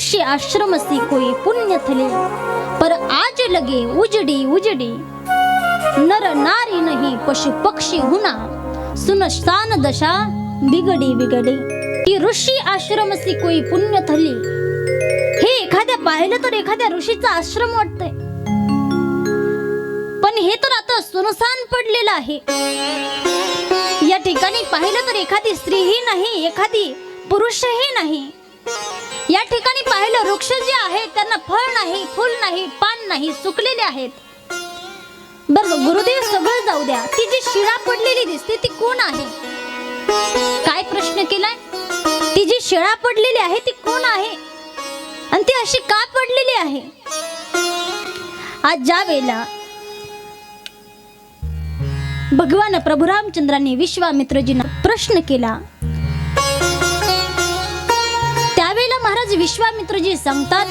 ऋषी आश्रमसी कोई पुण्य थले पर आज लगे उजडी उजडी। नर नारी नहीं पशु पक्षी हुना सुनशान दशा बिगडी बिगडी। ती ऋषी आश्रमसी कोई पुण्य थली। हे एखाद्या पाहिलं तर एखाद्या ऋषीचा आश्रम वाटतंय। पण हे तर आता सुनसान पडलेलं आहे। या ठिकाणी पाहिलं तर एखादी स्त्रीही नाही एखादी पुरुषही नाही। या ठिकाणी पाहिलं वृक्ष जे आहेत त्यांना फळ नाही फुल नाही पान नाही सुकलेले आहेत. बर गुरुदेव सगळं जाऊ द्या. ती जी शिळा पडलेली दिसते ती कोण आहे? काय प्रश्न केलाय? ती जी शिळा पडलेली आहे ती कोण आहे? आणि ती अशी का पडलेली आहे? आज ज्या वेळेला भगवान प्रभू रामचंद्रांनी विश्वामित्रजींना प्रश्न केला विश्वामित्रजी सांगतात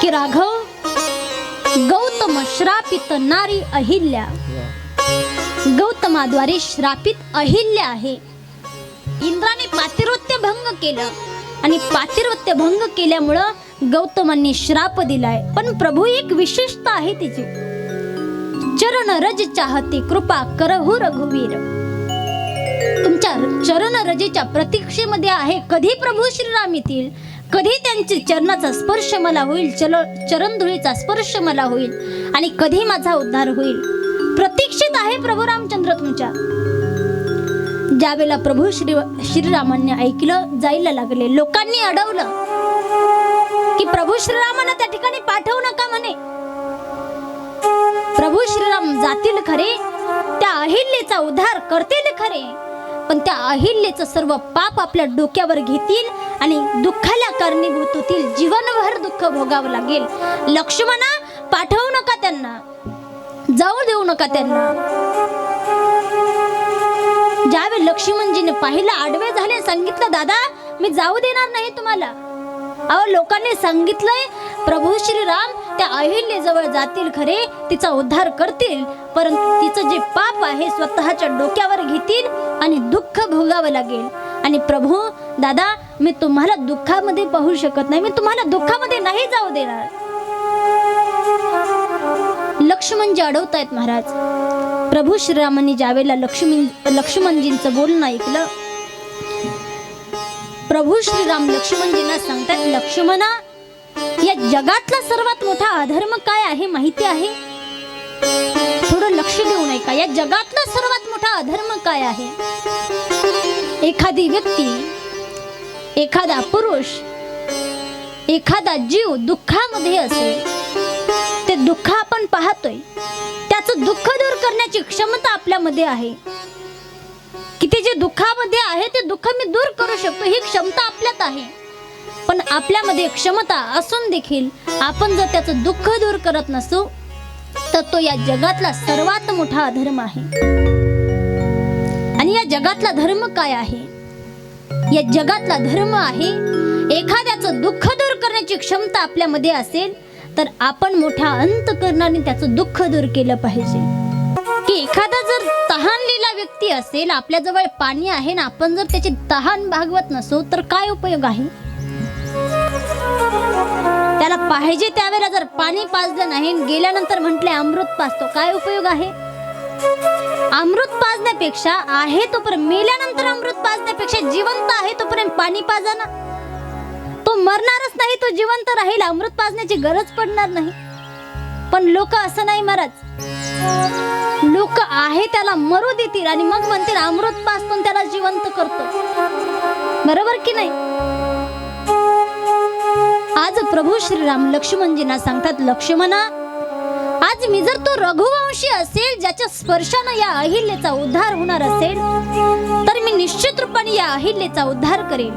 की राघव गौतम श्रापित नारी अहिल्या. गौतमाद्वारे श्रापित अहिल्या आहे. इंद्राने पातिवृत्य भंग केलं आणि पातिवृत्य भंग केल्यामुळं गौतमांनी श्राप दिलाय. पण प्रभू एक विशेषता आहे तिची. चरण रज चाहते कृपा करहु रघुवीर. तुमच्या चरण रजेच्या प्रतीक्षेमध्ये आहे कधी प्रभू श्रीराम येतील? कधी त्यांचे चरणाचा स्पर्श मला होईल चल चरणधुळीचा स्पर्श मला होईल आणि कधी माझा उद्धार होईल? प्रतीक्षित आहे प्रभू रामचंद्र तुमच्या. ज्यावेळेला प्रभू श्री श्रीरामांनी ऐकलं जायला लागले लोकांनी अडवलं की प्रभू श्रीरामांना त्या ठिकाणी पाठवू नका म्हणे. प्रभू श्रीराम जातील खरे त्या अहिल्याचा उद्धार करतील खरे. पण त्या अहिल्याचं सर्व पाप आपल्या डोक्यावर घेतील आणि दुःखाला कारणीभूत होतील. जीवनभर दुःख भोगावं लागेल. लक्ष्मणा पाठवू नका त्यांना. जाऊ देऊ नका त्यांना. ज्यावेळी लक्ष्मणजीने पाहिलं आडवे झाले सांगितलं दादा मी जाऊ देणार नाही तुम्हाला. अहो लोकांनी सांगितलंय प्रभू श्रीराम त्या अहिल्याजवळ जातील खरे तिचा उद्धार करतील. परंतु तिचं जे पाप आहे स्वतःच्या डोक्यावर घेतील आणि दुःख भोगावं लागेल. आणि प्रभू दादा मी तुम्हाला दुःखामध्ये पाहू शकत नाही. मी तुम्हाला दुःखामध्ये नाही जाऊ देणार. लक्ष्मणजी अडवतायत महाराज. प्रभू श्रीरामांनी ज्यावेळेला लक्ष्मी लक्ष्मणजींचं बोलणं ऐकलं प्रभू श्रीराम लक्ष्मणजींना सांगतात लक्ष्मणा या जगातला सर्वात मोठा अधर्म काय आहे माहिती आहे? थोडं लक्ष देऊ नये का या जगातला सर्वात मोठा अधर्म काय आहे? एखादी व्यक्ती एखादा पुरुष एखादा जीव दुःखामध्ये असेल ते दुःख आपण पाहतोय. त्याचं दुःख दूर करण्याची क्षमता आपल्यामध्ये आहे. की ते जे दुःखामध्ये आहे ते दुःख मी दूर करू शकतो ही क्षमता आपल्यात आहे. पण आपल्यामध्ये क्षमता असून देखील आपण जर त्याचं दुःख दूर करत नसू तर तो या जगातला सर्वात मोठा अधर्म आहे. आणि या जगातला धर्म काय आहे? या जगातला धर्म आहे एखाद्याचं दुःख दूर करण्याची क्षमता आपल्यामध्ये असेल तर आपण मोठ्या अंतकरणाने त्याचं दुःख दूर केलं पाहिजे. की एखादा जर तहानलेला व्यक्ती असेल आपल्याजवळ पाणी आहे ना आपण जर त्याची तहान भागवत नसो तर काय उपयोग आहे? त्याला पाहिजे त्यावेळेला जर पाणी पाजलं नाही गेल्यानंतर म्हटले अमृत पाजतो. काय उपयोग आहे? अमृत पाजण्यापेक्षा आहे तोपर्यंत मेल्यानंतर अमृत पाजण्यापेक्षा जिवंत आहे तोपर्यंत पाणी पाजा ना. तो मरणारच नाही तो जिवंत राहील अमृत पाजण्याची गरज पडणार नाही. पण लोक असं नाही महाराज लोक आहे त्याला मरू देतील आणि मग म्हणतील अमृत पाजतो त्याला जिवंत करतो. बरोबर की नाही? आज प्रभू श्रीराम लक्ष्मणजींना सांगतात लक्ष्मणा आज मी जर तो रघुवंशी असेल ज्याच्या स्पर्शानं या अहिल्याचा उद्धार होणार असेल तर मी निश्चित रूपाने या अहिल्याचा उद्धार करेल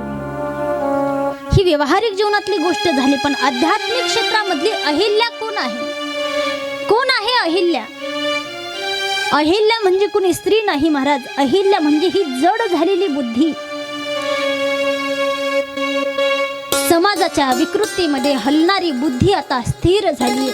ही व्यवहारिक जीवनातली गोष्ट झाली पण आध्यात्मिक क्षेत्रामधली अहिल्या कोण आहे? कोण आहे अहिल्या? अहिल्या म्हणजे कुणी? स्त्री नाही महाराज. अहिल्या म्हणजे ही जड झालेली बुद्धी. समाजाच्या विकृतीमध्ये हलणारी बुद्धी आता स्थिर झाली